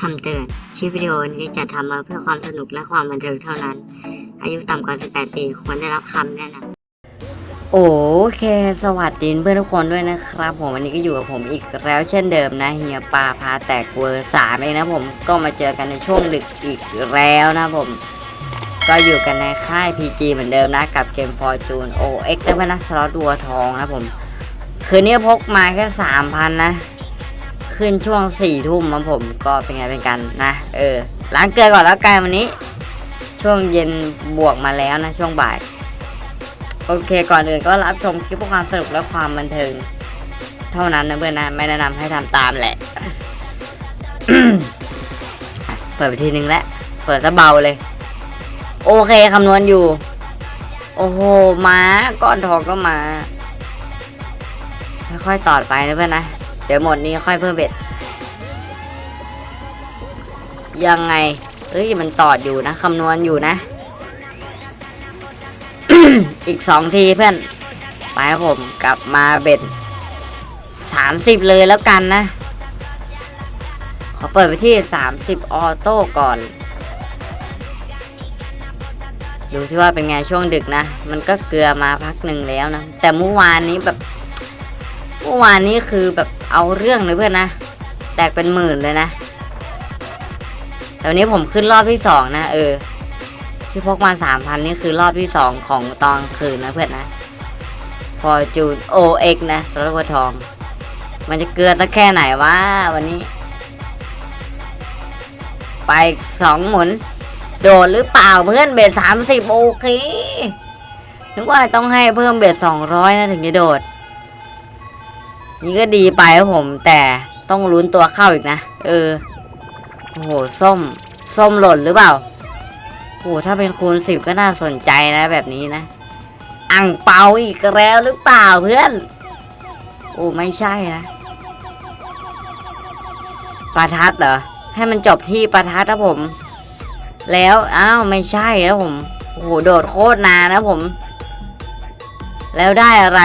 คำเตือน คลิปวิดีโอนี้จัดทำมาเพื่อความสนุกและความบันเทิงเท่านั้น อายุต่ำกว่า 18 ปีควรได้รับคำแนะนำโอเค สวัสดีเพื่อนทุกคนด้วยนะครับ ผมวันนี้ก็อยู่กับผมอีกแล้วเช่นเดิมนะเฮียปลาพาแตกเวอร์สามเองนะผมก็มาเจอกันในช่วงดึกอีกแล้วนะผมก็อยู่กันในค่าย PG เหมือนเดิมนะ กับเกม Fortune OX และพนักสล็อตดัวทองนะผม คืนนี้พกมาแค่สามพันนะ ขึ้นช่วงสี่ทุ่มนะผมก็เป็นไงเป็นกันนะ เออล้างเกลือก่อนแล้วกันวันนี้ ช่วงเย็นบวกมาแล้วนะช่วงบ่าย โอเคก่อนอื่นก็รับชมคลิปเพื่อความสนุกและความบันเทิง เท่านั้นนะเพื่อนนะไม่แนะนำให้ทำตามแหละเปิดไปทีนึงแล้วเปิดซะเบาเลย โอเคคำนวณอยู่ โอ้โหม้าก้อนทองก็มาค่อยๆต่อไปนะเพื่อนนะ เดี๋ยวหมดนี้ค่อยเพิ่มเบ็ด ยังไง เอ้ยมันตอดอยู่นะคำนวณอยู่นะ อีกสองทีเพื่อน ไปครับผมกลับมาเบ็ดสามสิบเลยแล้วกันนะ ขอเปิดไปที่สามสิบออโต้ก่อน ดูที่ว่าเป็นไงช่วงดึกนะ มันก็เกลือมาพักหนึ่งแล้วนะ แต่เมื่อวานนี้แบบ มื่อวานนี้คือแบบเอาเรื่องเลยเพื่อนนะ แตกเป็นหมื่นเลยนะแต่วันนี้ผมขึ้นรอบที่สองนะเออ ที่พกมาสามพันนี่คือรอบที่สองของตอนคืนนะเพื่อนนะ Fortune OX นะรถวัวทอง มันจะเกลือสักแค่ไหนวะวันนี้ ไปสองหมุน โดดหรือเปล่าเพื่อนเบ็ดสามสิบโอเคนึกว่าต้องให้เพิ่มเบ็ดสองร้อยนะถึงจะโดด นี่ก็ดีไปครับผม แต่ต้องลุ้นตัวเข้าอีกนะ เออ โอ้โห ส้ม ส้มหล่นหรือเปล่า โอ้ถ้าเป็นคูณสิบก็น่าสนใจนะแบบนี้นะอังเปาอีกแล้วหรือเปล่าเพื่อน โอ้ไม่ใช่นะ ประทัดเหรอ ให้มันจบที่ประทัดนะผม แล้ว อ้าว ไม่ใช่นะผม โอ้โห โดดโคตรนานนะผม แล้วได้อะไร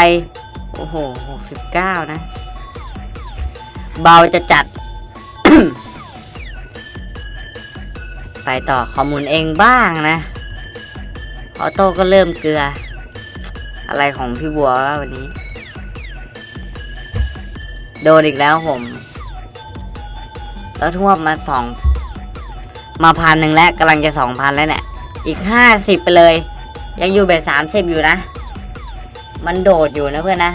โอ้โหหกสิบเก้านะ เบาจะจัด ไปต่อข้อมูลเองบ้างนะ ออโต้ก็เริ่มเกลือ อะไรของพี่บัววะวันนี้ โดนอีกแล้วผมแล้วทั่วมาสองมาพันหนึ่งแล้วกำลังจะสองพันแล้วเนี่ย อีกห้าสิบไปเลย ยังอยู่เบ็ดสามสิบอยู่นะ มันโดดอยู่นะเพื่อนนะ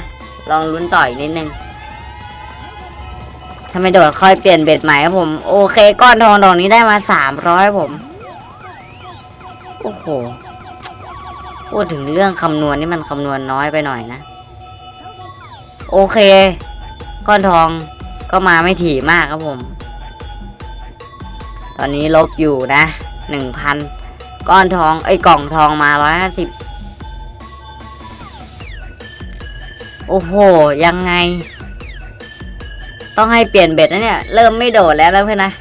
ลองลุ้นต่ออีกนิดนึงถ้าไม่โดดค่อยเปลี่ยนเบ็ดใหม่ครับผม โอเคก้อนทองดอกนี้ได้มาสามร้อยผม โอ้โห พูดถึงเรื่องคำนวณนี่มันคำนวณน้อยไปหน่อยนะ โอเค ก้อนทองก็มาไม่ถี่มากครับผม ตอนนี้ลบอยู่นะหนึ่งพันก้อนทองไอ้กล่องทองมาร้อยห้าสิบ โอ้โห ยังไง ต้องให้เปลี่ยนเบ็ดนะเนี่ย เริ่มไม่โดดแล้วแล้วเพื่อนนะ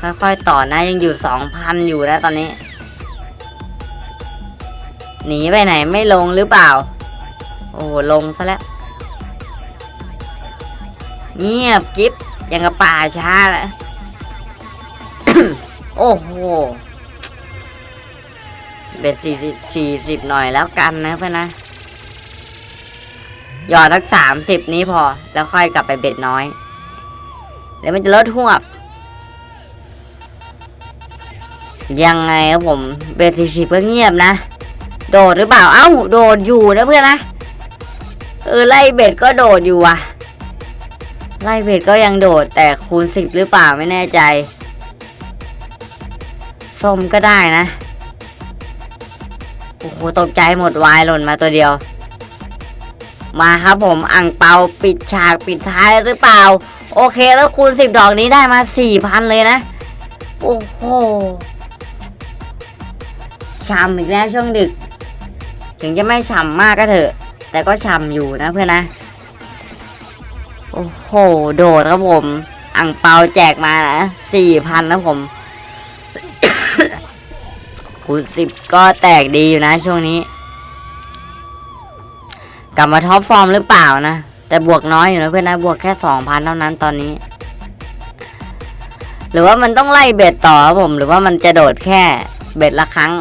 ค่อยๆต่อนะ ยังอยู่สองพันอยู่นะตอนนี้ หนีไปไหนไม่ลงหรือเปล่า โอ้โหลงซะแล้ว เงียบกิฟยังกับป่าช้านะโอ้โห เบ็ดสี่สิบสี่สิบหน่อยแล้วกันนะเพื่อนนะ หยอดทักสามสิบนี้พอ แล้วค่อยกลับไปเบ็ดน้อย เดี๋ยวมันจะลดหวบ ยังไงครับผม เบ็ดสี่สิบก็เงียบนะ โดดหรือเปล่า เอ้า โดดอยู่นะเพื่อนนะ เออไล่เบ็ดก็โดดอยู่ว่ะ ไล่เบ็ดก็ยังโดด แต่คูณสิบหรือเปล่าไม่แน่ใจ ส้มก็ได้นะ โอ้โหตกใจหมดวายหล่นมาตัวเดียว มาครับผมอ่างเปาปิดฉากปิดท้ายหรือเปล่า โอเคแล้วคูณสิบดอกนี้ได้มาสี่พันเลยนะ โอ้โหช่ำอีกแล้วช่วงดึก ถึงจะไม่ฉ่ำมากก็เถอะ แต่ก็ฉ่ำอยู่นะเพื่อนนะ โอ้โห โดดครับผม อ่างเปาแจกมานะสี่พันนะผม คูณสิบก็แตกดีอยู่นะช่วงนี้ กลับมาท็อปฟอร์มหรือเปล่านะ แต่บวกน้อยอยู่นะเพื่อนนะบวกแค่สองพันเท่านั้นตอนนี้ หรือว่ามันต้องไล่เบ็ดต่อครับผม หรือว่ามันจะโดดแค่เบ็ดละครั้ง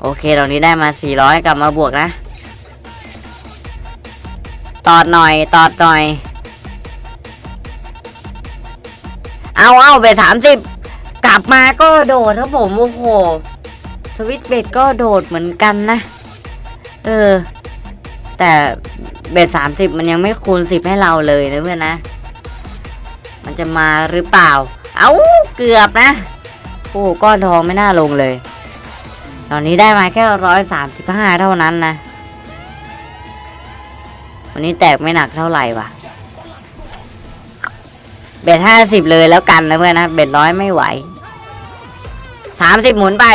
โอเคตรงนี้ได้มา400กลับมาบวกนะตอดหน่อยตอดหน่อย เอาเอาเบ็ดสามสิบ กลับมาก็โดดครับผมโอ้โหสวิตเบ็ดก็โดดเหมือนกันนะ เออ แต่เบ็ดสามสิบมันยังไม่คูณสิบให้เราเลยนะเพื่อนนะ มันจะมาหรือเปล่า เอาเกือบนะโอ้ก้อนทองไม่น่าลงเลย ตอนนี้ได้มาแค่ร้อยสามสิบห้าเท่านั้นนะ วันนี้แตกไม่หนักเท่าไหร่ว่ะเบ็ดห้าสิบเลยแล้วกันนะเพื่อนนะ เบ็ดร้อยไม่ไหว สามสิบหมุนไป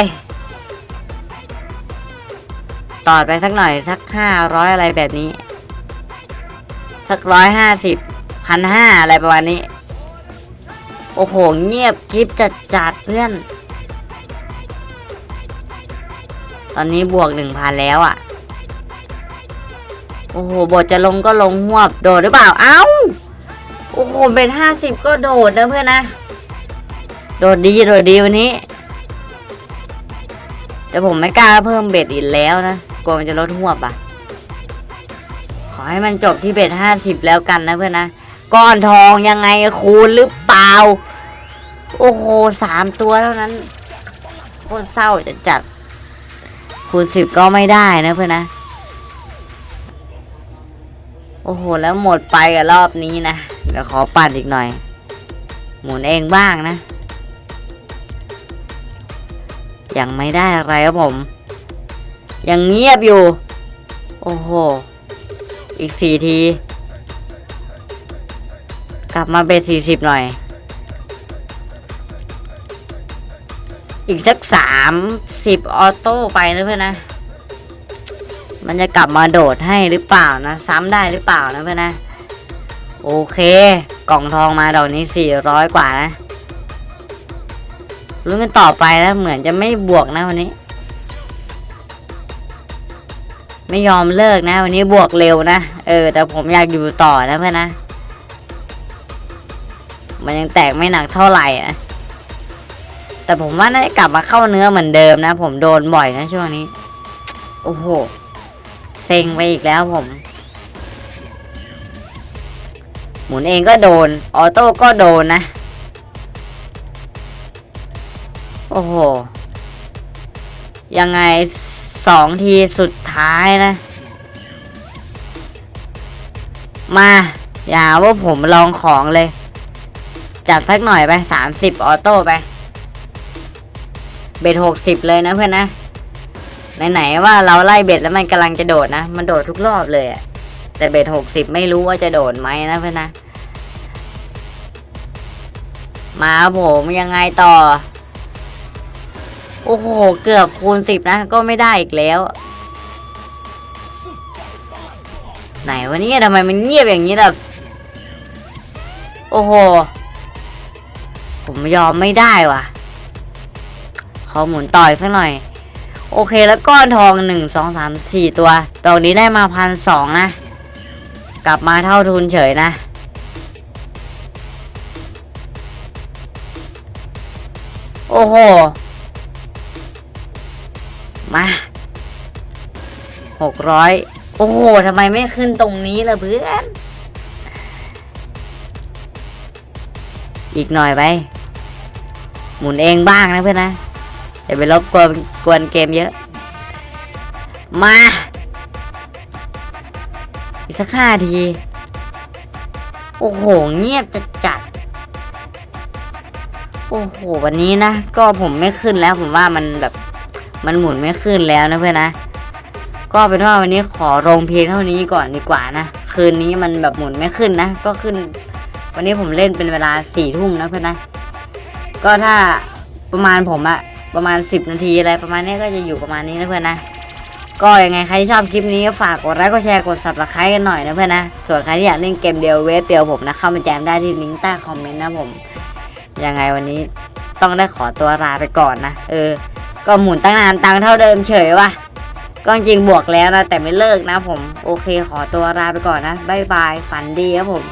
ต่อดไปสักหน่อยสักห้าร้อยอะไรแบบนี้ สักร้อยห้าสิบพันห้าอะไรประมาณนี้ โอ้โห เงียบกริบจัดจัดเพื่อน ตอนนี้บวกหนึ่งพันแล้วอะ่ะ โอ้โห บทจะลงก็ลงหวบโดดหรือเปล่า เอ้า โอ้โห เป็นห้าสิบก็โดดนะเพื่อนนะ โดดดี โดดดีวันนี้ แต่ผมไม่กล้าเพิ่มเบ็ดอีกแล้วนะกลัวมันจะลดหัวบอะ ขอให้มันจบที่เบ็ดห้าสิบแล้วกันนะเพื่อนนะก้อนทองยังไงคูณหรือเปล่า โอ้โหสามตัวเท่านั้นโคตรเศร้าจะจัด คูณสิบก็ไม่ได้นะเพื่อนนะ โอ้โห แล้วหมดไปกับรอบนี้นะ เดี๋ยวขอปั่นอีกหน่อย หมุนเองบ้างนะ ยังไม่ได้อะไรครับผม ยังเงียบอยู่ โอ้โห อีกสี่ที กลับมาเป็นสี่สิบหน่อย อีกสักสามสิบออโต้ไปนะเพื่อนนะ มันจะกลับมาโดดให้หรือเปล่านะ ซ้ำได้หรือเปล่านะเพื่อนนะ โอเค กล่องทองมาดอกนี้สี่ร้อยกว่านะ ลุ้นกันต่อไปนะเหมือนจะไม่บวกนะวันนี้ ไม่ยอมเลิกนะ วันนี้บวกเร็วนะเออ แต่ผมอยากอยู่ต่อนะเพื่อนนะมันยังแตกไม่หนักเท่าไหร่นะแต่ผมว่าน่าจะกลับมาเข้าเนื้อเหมือนเดิมนะ ผมโดนบ่อยนะช่วงนี้ โอ้โหเซ็งไปอีกแล้วผม หมุนเองก็โดน ออโต้ก็โดนนะ อ้โห ยังไงสองทีสุดท้ายนะ มา อย่าว่าผมลองของเลย จัดสักหน่อยไปสามสิบออโต้ไป เบ็ดหกสิบเลยนะเพื่อนนะ ไหนๆว่าเราไล่เบ็ดแล้วมันกำลังจะโดดนะ มันโดดทุกรอบเลยอะแต่เบ็ดหกสิบไม่รู้ว่าจะโดดไหมนะเพื่อนนะ มาผมยังไงต่อ โอ้โห เกือบคูณสิบนะ ก็ไม่ได้อีกแล้ว ไหนวันนี้ทำไมมันเงียบอย่างนี้ล่ะ โอ้โห ผมยอมไม่ได้ว่ะ ขอหมุนต่อยสักหน่อย โอเคแล้วก้อนทองหนึ่งสองสามสี่ตัวดอกนี้ได้มาพันสองนะ กลับมาเท่าทุนเฉยนะโอ้โห มาหกร้อยโอ้โหทำไมไม่ขึ้นตรงนี้ล่ะเพื่อน อีกหน่อยไป หมุนเองบ้างนะเพื่อนนะอย่าไปรบกวนกวนเกมเยอะ มา อีกสักห้าที โอ้โห เงียบจะจัด โอ้โห วันนี้นะ ก็ผมไม่ขึ้นแล้วผมว่ามันแบบ มันหมุนไม่ขึ้นแล้วนะเพื่อนนะ ก็เป็นว่าวันนี้ขอลงเพียงเท่านี้ก่อนดีกว่านะ คืนนี้มันแบบหมุนไม่ขึ้นนะ ก็ขึ้น วันนี้ผมเล่นเป็นเวลาสี่ทุ่มนะเพื่อนนะ ก็ถ้าประมาณผมอะประมาณสิบนาทีอะไรประมาณนี้ก็จะอยู่ประมาณนี้นะเพื่อนนะ ก็ยังไงใครที่ชอบคลิปนี้ก็ฝากกดไลค์กดแชร์กด subscribe กันหน่อยนะเพื่อนนะ ส่วนใครที่อยากเล่นเกมเดียวเวฟเดียวผมนะเข้ามาแจมได้ที่ลิงก์ใต้คอมเมนต์นะผม ยังไงวันนี้ต้องได้ขอตัวลาไปก่อนนะ เออ ก็หมุนตั้งนานตังเท่าเดิมเฉยว่ะก็จริงบวกแล้วนะแต่ไม่เลิกนะผม โอเคขอตัวลาไปก่อนนะบ๊ายบายฝันดีครับผม